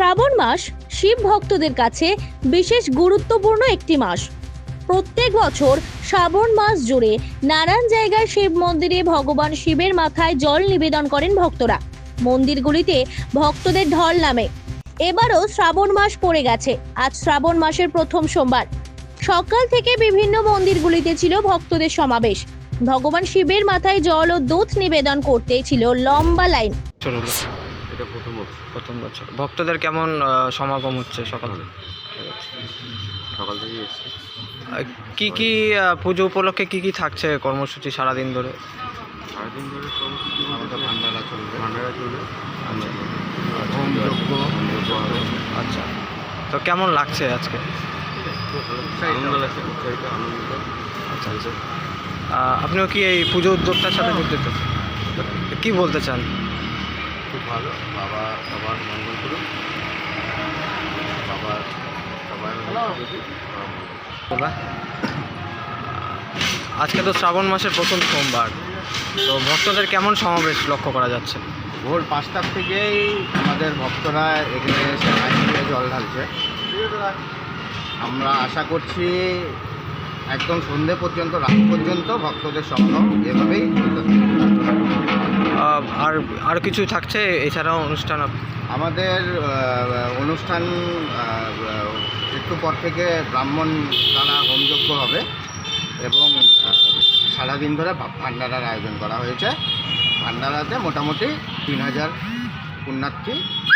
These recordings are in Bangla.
শ্রাবণ মাস শিব ভক্তদের কাছে বিশেষ গুরুত্বপূর্ণ একটি মাস। প্রত্যেক বছর শ্রাবণ মাস জুড়ে নানান জায়গায় শিব মন্দিরে ভগবান শিবের মাথায় জল নিবেদন করেন ভক্তরা। মন্দিরগুলিতে ভক্তদের ঢল নামে। এবারও শ্রাবণ মাস পড়ে গেছে। আজ শ্রাবণ মাসের প্রথম সোমবার। সকাল থেকে বিভিন্ন মন্দিরগুলিতে ছিল ভক্তদের সমাবেশ। ভগবান শিবের মাথায় জল ও দুধ নিবেদন করতে ছিল লম্বা লাইন। এটা প্রথম বছর। প্রথম বছর। ভক্তদের কেমন সমাগম হচ্ছে সকাল থেকে? সকাল থেকে এসেছি। আহ, কি কি পুজো উপলক্ষে কি কি থাকছে কর্মসূচি সারাদিন ধরে? সারাদিন ধরে কর্মসূচি আমাদের ভান্ডারা চলবে। ভান্ডারা চলবে। আচ্ছা। তো কেমন লাগছে আজকে? আনন্দ লাগছে উৎসাহিত আনন্দিত। আচ্ছা। আপনিও কি এই পুজো উদ্যোগটার সাথে যুক্ত? কি বলতে চান? ভালো বাবা সবার মঙ্গল করুন বাবার সবার মঙ্গল করুন। বলবা? আজকে তো শ্রাবণ মাসের প্রথম সোমবার তো ভক্তদের কেমন সমাবেশ লক্ষ্য করা যাচ্ছে ভোর পাঁচটার থেকেই আমাদের ভক্তরা এখানে এসে দিয়ে জল ঢালছে আমরা আশা করছি একদম সন্ধে পর্যন্ত রাত পর্যন্ত ভক্তদের সমাগম এভাবেই চলতে থাকবে। আর আর কিছু থাকছে এছাড়াও অনুষ্ঠান আমাদের অনুষ্ঠান একটু পর থেকে ব্রাহ্মণ দ্বারা হোমযজ্ঞ হবে এবং সারাদিন ধরে ভান্ডারার আয়োজন করা হয়েছে ভান্ডারাতে মোটামুটি তিন হাজার পুণ্যার্থী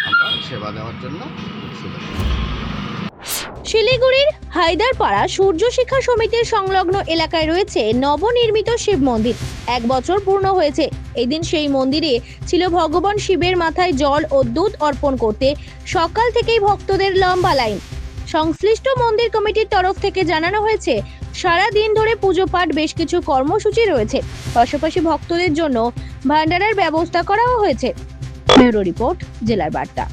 আমরা সেবা দেওয়ার জন্য। শিলিগুড়ির হায়দারপাড়া সূর্য শিক্ষা সমিতির সংলগ্ন এলাকায় রয়েছে নবনির্মিত শিব মন্দির। এক বছর পূর্ণ হয়েছে। এদিন সেই মন্দিরে ছিল ভগবান শিবের মাথায় জল ও দুধ অর্পণ করতে সকাল থেকেই ভক্তদের লম্বা লাইন। সংশ্লিষ্ট মন্দির কমিটির তরফ থেকে জানানো হয়েছে, সারা দিন ধরে পুজো পাঠ বেশ কিছু কর্মসূচি রয়েছে। পাশাপাশি ভক্তদের জন্য ভান্ডারের ব্যবস্থা করাও হয়েছে। ব্যুরো রিপোর্ট, জেলার বার্তা।